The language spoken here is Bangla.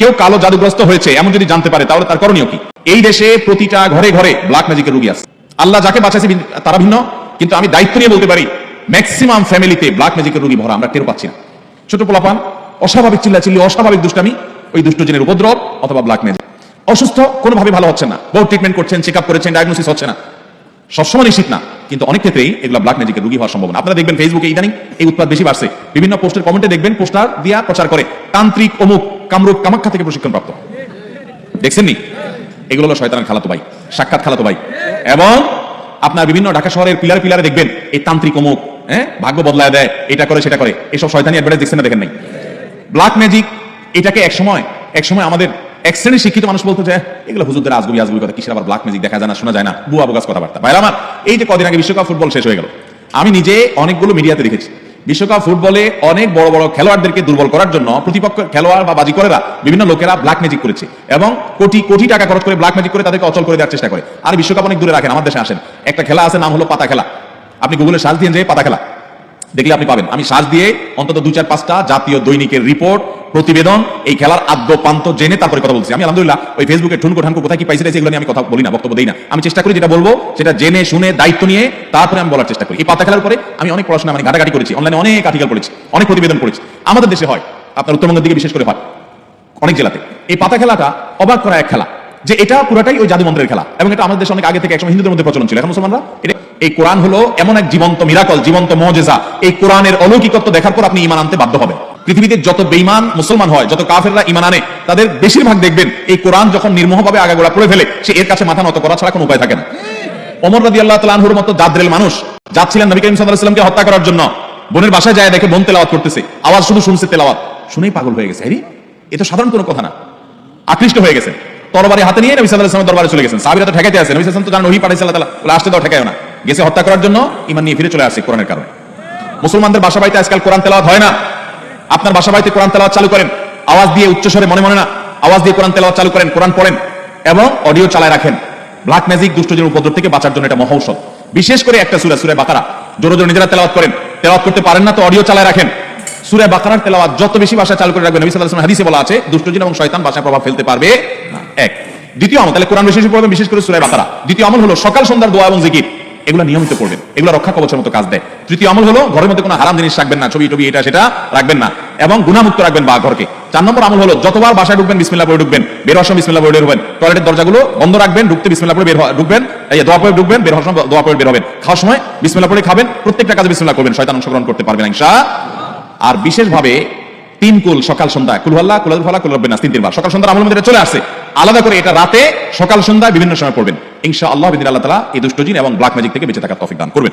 কেউ কালো জাদুগ্রস্ত হয়েছে, এমন যদি জানতে পারে, তাহলে তার করণীয় কি? এই দেশে প্রতিটা ঘরে ঘরে ব্ল্যাক ম্যাজিকের রুগী আছে। আল্লাহ যাকে বাঁচাছে তারা ভিন্ন, কিন্তু আমি দায়িত্ব নিয়ে বলতে পারি ম্যাক্সিমাম ফ্যামিলিতে ব্ল্যাক ম্যাজিকের রুগী ভরা, আমরা টের পাচ্ছি না। ছোট পোলাপান, অস্বাভাবিক চিল্লাচিল্লি, অস্বাভাবিক দুষ্টামি, ওই দুষ্টজনের উপদ্রব অথবা ব্ল্যাক ম্যাজিক অসুস্থ কোনোভাবে ভালো হচ্ছে না, বহু ট্রিটমেন্ট করছেন চেক আপ করেছেন ডায়াগনোসিস হচ্ছে না। সবসময় নিশ্চিত না, কিন্তু অনেক ক্ষেত্রেই এগুলো ব্ল্যাক ম্যাজিকের রুগী হওয়ার সম্ভাবনা। আপনারা দেখবেন ফেসবুকে ইদানিং এই উৎপাদ বেশি বাড়ছে। বিভিন্ন পোস্টের কমেন্টে দেখবেন, পোস্টার দিয়া প্রচার করে, তান্ত্রিক অমুক কামরূপ কামাখ্যা থেকে প্রশিক্ষণ প্রাপ্ত। দেখছেন নি এগুলো হলো শয়তানের খালাতো ভাই, সাক্ষাৎ খালাতো ভাই। এবং আপনার বিভিন্ন ঢাকা শহরের পিলার পিলারে দেখবেন, এই তান্ত্রিক অমুক হ্যাঁ ভাগ্য বদলায় দেয়, এটা করে, সেটা করে। এসব শয়তানি অ্যাডভার্টাইজ দেখছেন না, দেখেন নাই। ব্ল্যাক ম্যাজিক এটাকে এক সময় এক সময় আমাদের এক শ্রেণির শিক্ষিত মানুষ বলতো যে, এগুলো হুজুরদের আজগুবি আজগুবি কথা, কিসের আবার ব্ল্যাক ম্যাজিক দেখা যায় না, শোনা যায় না। বুয়া বুগাস কথাবার্তা। ভাইরা আমার, এই যে কদিন আগে বিশ্বকাপ ফুটবল শেষ হয়ে গেল, আমি নিজে অনেকগুলো মিডিয়াতে দেখেছি। বিশ্বকাপ ফুটবলে অনেক বড় বড় খেলোয়াড়দেরকে দুর্বল করার জন্য প্রতিপক্ষ খেলোয়াড় বা বাজিকরেরা বিভিন্ন লোকেরা ব্ল্যাক ম্যাজিক করেছে এবং কোটি কোটি টাকা খরচ করে ব্ল্যাক ম্যাজিক করে তাদেরকে অচল করে দেওয়ার চেষ্টা করে। আর বিশ্বকাপ অনেক দূরে রাখেন আমাদের দেশে আসেন। একটা খেলা আছে, নাম হলো পাতা খেলা। আপনি গুগলে সার্চ দিয়ে যে পাতা খেলা। দেখলে আপনি পাবেন। আমি সার্চ দিয়ে অন্তত দু চার পাঁচটা জাতীয় দৈনিকের রিপোর্ট প্রতিবেদন, এই খেলার আদ্য পান্ত জেনে তারপরে কথা বলছি। আমি আলহামদুলিল্লাহ ওই ফেসবুকে ঠুনকো ঠানকো কোথায় কি পাইছে এগুলো আমি কথা বলি না, বক্তব্য দিই না। আমি চেষ্টা করি যেটা বলব, সেটা জেনে শুনে দায়িত্ব নিয়ে তারপরে আমি বলার চেষ্টা করি। এই পাতা খেলার পরে আমি অনেক পড়াশোনা মানে ঘাটাঘাটি করেছি অনলাইনে অনেক আর্টিকেল পড়েছি, অনেক প্রতিবেদন করেছি আমাদের দেশে হয়, আপনার উত্তরবঙ্গের দিকে বিশেষ করে হয়, অনেক জেলাতে। এই পাতা খেলাটা অবাক করা এক খেলা, যে এটা পুরাটাই ওই জাদু মন্ত্রের খেলা, এবং এটা আমাদের দেশে অনেক আগে থেকে একসময় হিন্দুদের মধ্যে প্রচলন ছিল। এখন মুসলমানরা এই কোরআন হলো এমন এক জীবন্ত মিরাকল জীবন্ত মজেজা। এই কোরআনের অলৌকিকত্ব দেখার পর আপনি ইমান আনতে বাধ্য হবেন। পৃথিবীতে যত বেইমান মুসলমান হয়, যত কাফেররা ইমান আনে, তাদের বেশিরভাগ দেখবেন এই কোরআন যখন নির্মোহভাবে আগাগোড়া পড়ে ফেলে, সে এর কাছে মাথা নত করা ছাড়া কোনো উপায় থাকে না। ওমর রাদি আল্লাহ তালাহুর মতো জাদ্রেল মানুষ যাচ্ছিলেন নবী করিম সাল্লাহ সাল্লামকে হত্যা করার জন্য। বোনের বাসায় যায় দেখে বোন তেলাওয়াত করতেছে। আওয়াজ শুধু শুনছে তেলাওয়াত। শুনেই পাগল হয়ে গেছে আরে এ তো সাধারণ কোনো কথা না। আকৃষ্ট হয়ে গেছে। তরবারি হাতে নিয়ে নবী আলাইহি দরবারে চলে গেছেন। সাহাবীরা তো ঠেকাইতে আছে নবী ওয়াসাল্লাম তো জানেন ওহী পাঠাইছে আল্লাহ তাআলা। বলে, আসতে দাও ঠেকায়ও না। গেছে হত্যা করার জন্য ইমান নিয়ে ফিরে চলে আসে কোরআনের কারণে। মুসলমানদের বাসা বাড়িতে আজকাল কোরআন তেলাওয়াত হয় না। আপনার বাসা বাড়িতে কোরআন তেলাওয়াত চালু করেন, আওয়াজ দিয়ে উচ্চস্বরে মনে মনে না, আওয়াজ দিয়ে কোরআন তেলাওয়াত চালু করেন, কোরআন পড়েন এবং অডিও চালায় রাখেন। ব্ল্যাক ম্যাজিক দুষ্টজনের উপদ্রব থেকে বাঁচার জন্য এটা মহৌষধ। বিশেষ করে একটা সূরা সূরা বাকারা। জোরে জোরে নিজেরা তেলাওয়াত করেন। তেলাওয়াত করতে পারেন না তো অডিও চালায় রাখেন। সূরা বাকারার তেলাওয়াত যত বেশি ভাষা চালু করে রাখবেন, নবী সাল্লাল্লাহু হাদিসে বলা আছে, দুষ্টজিন এবং শয়তান ভাষায় প্রভাব ফেলতে পারবে। এক। দ্বিতীয় আমল, তাহলে কোরআন বেশি বেশি পড়বেন, বিশেষ করে সূরা বাকারা। দ্বিতীয় আমল হলো সকাল সন্ধ্যার দোয়া এবং জিকির। এগুলো নিয়মিত করবেন। এগুলো রক্ষা কবচের মতো কাজ দেয়। তৃতীয় আমল হলো, ঘরের মধ্যে কোনো হারাম জিনিস রাখবেন না, ছবি টবি এটা সেটা রাখবেন না। এবং গুণামুক্ত রাখবেন বা ঘরকে। চার নম্বর আমল হলো, যতবার বাসায় ঢুকবেন, বিসমিল্লাহ পড়ে ঢুকবেন, বের হওয়ার সময় বিসমিল্লাহ পড়ে হবেন। টয়লেটের দরজাগুলো বন্ধ রাখবেন, ঢুকতে বিসমিল্লাহ পড়ে বের ঢুকবেন, এই দোয়া পড়ে ঢুকবেন, বের হওয়ার সময় দোয়া পড়ে বের হবেন। খাওয়ার সময় বিসমিল্লাহ পড়ে খাবেন, প্রত্যেকটা কাজে বিসমিল্লাহ করবেন, শয়তান অংশগ্রহণ করতে পারবেন ইনশা। আর বিশেষভাবে তিন কুল সকাল সন্ধ্যা কুলহাল্লাহ কুলাল ফালা কুল রব্বিনাস তিন তিনবার সকাল সন্ধ্যার আমল মধ্যে চলে আসে আলাদা করে এটা রাতে সকাল সন্ধ্যায় বিভিন্ন সময় পড়বেন। ইনশা আল্লাহ বিদিন আল্লাহ তালা এই দুষ্টজিন এবং ব্ল্যাক ম্যাজিক থেকে বেঁচে থাকার তফিক দান করবেন।